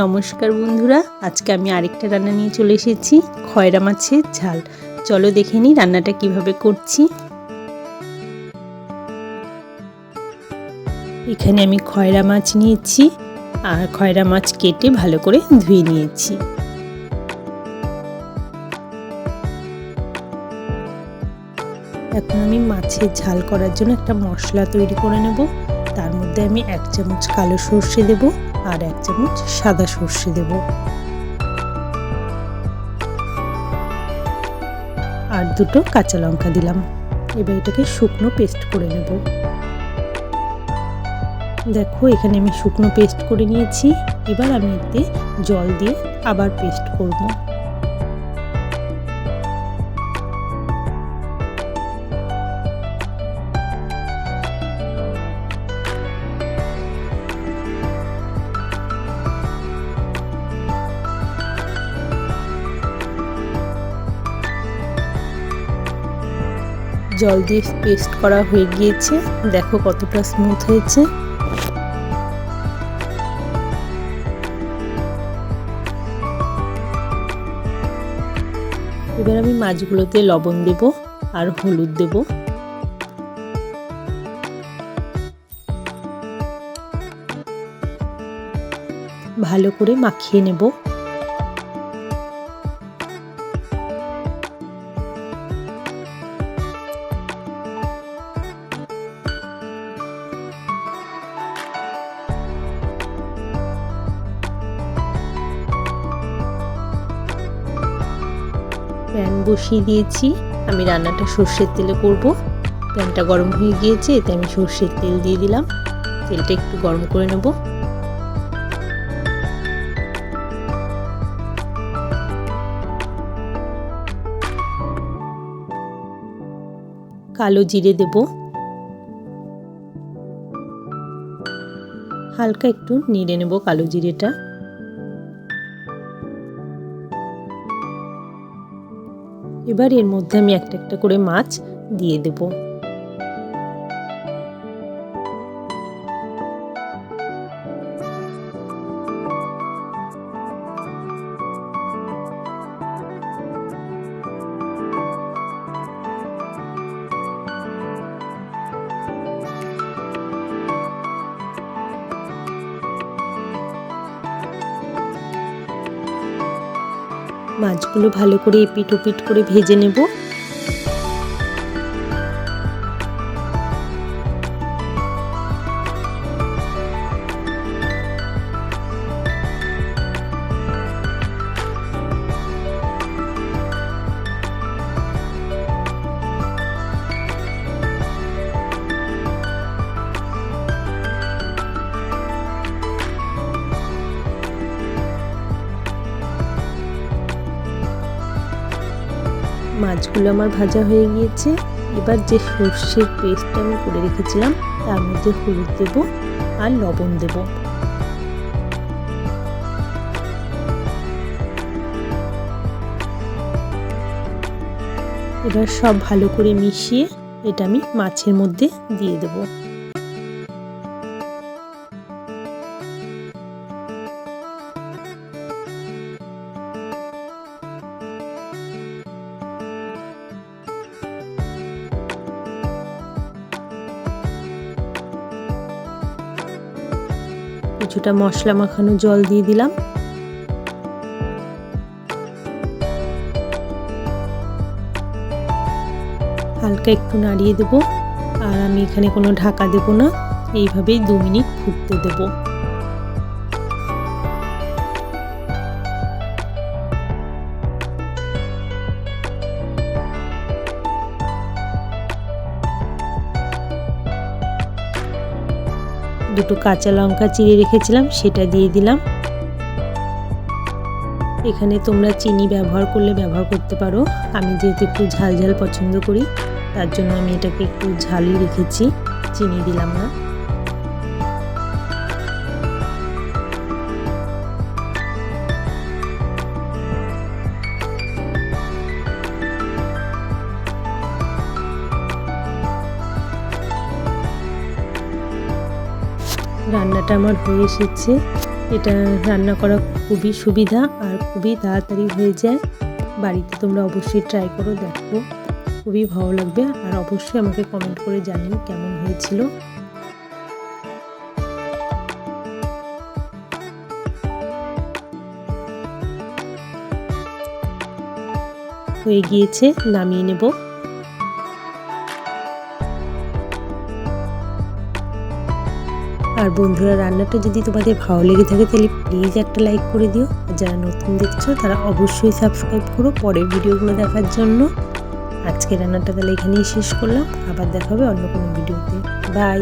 নমস্কার বন্ধুরা, আজকে আমি আরেকটা রান্না নিয়ে চলে এসেছি, খয়রা মাছের ঝাল। চলো দেখে নিই রান্নাটা কীভাবে করছি। এখানে আমি খয়রা মাছ নিয়েছি আর খয়রা মাছ কেটে ভালো করে ধুয়ে নিয়েছি। এখন আমি মাছের ঝাল করার জন্য একটা মশলা তৈরি করে নেব। তার মধ্যে আমি এক চামচ কালো সর্ষে দেব। আর এক চামচ সাদা সর্ষে দেব। আর দুটো কাঁচা লঙ্কা দিলাম। এবার এটাকে শুকনো পেস্ট করে নেব। দেখো, এখানে আমি শুকনো পেস্ট করে নিয়েছি। এবার আমি এতে জল দিয়ে আবার পেস্ট করব। জল দিয়ে পেস্ট করা হয়ে গিয়েছে। দেখো কতটা স্মুথ হয়েছে। এবার আমি মাছগুলোতে লবণ দেব আর হলুদ দেব। ভালো করে মাখিয়ে নেব। প্যান বসিয়ে দিয়েছি। আমি রান্নাটা সর্ষের তেলে করব। প্যানটা গরম হয়ে গিয়েছে, এতে আমি সর্ষের তেল দিয়ে দিলাম। তেলটা একটু গরম করে নেব। কালো জিরে দেব। হালকা একটু নেড়ে নেব কালো জিরেটা। এবার এর মধ্যে আমি একটা একটা করে মাছ দিয়ে দেব। মাছগুলো ভালো করে এপিট ওপিট করে ভেজে নেব। মাছগুলো আমার ভাজা হয়ে গিয়েছে। এবার যে সর্ষের পেস্টটা আমি করে রেখেছিলাম, তার মধ্যে হলুদ দেব আর লবণ দেব। এবার সব ভালো করে মিশিয়ে এটা আমি মাছের মধ্যে দিয়ে দেবো। কিছুটা মশলা মাখানো জল দিয়ে দিলাম। হালকা একটু নাড়িয়ে দেবো। আর আমি এখানে কোনো ঢাকা দেবো না। এইভাবেই দু মিনিট ফুটতে দেবো। দুটো কাঁচা লঙ্কা চিড়ে রেখেছিলাম, সেটা দিয়ে দিলাম। এখানে তোমরা চিনি ব্যবহার করলে ব্যবহার করতে পারো। আমি যেহেতু একটু ঝাল ঝাল পছন্দ করি, তার জন্য আমি এটাকে একটু ঝালই রেখেছি। চিনি দিলাম না। রান্নাটা আমার হয়ে এসেছে। এটা রান্না করা খুবই সুবিধা আর খুবই তাড়াতাড়ি হয়ে যায়। বাড়িতে তোমরা অবশ্যই ট্রাই করো, দেখো। খুবই ভালো লাগবে আর অবশ্যই আমাকে কমেন্ট করে জানিও কেমন হয়েছিল। হয়ে গিয়েছে, নামিয়ে নেব। আর বন্ধুরা, রান্নাটা যদি তোমাদের ভালো লেগে থাকে, তাহলে প্লিজ একটা লাইক করে দিও। আর যারা নতুন দেখছ, তারা অবশ্যই সাবস্ক্রাইব করো পরের ভিডিওগুলো দেখার জন্য। আজকে রান্নাটা তাহলে এখানেই শেষ করলাম। আবার দেখা হবে অন্য কোনো ভিডিওতে। বাই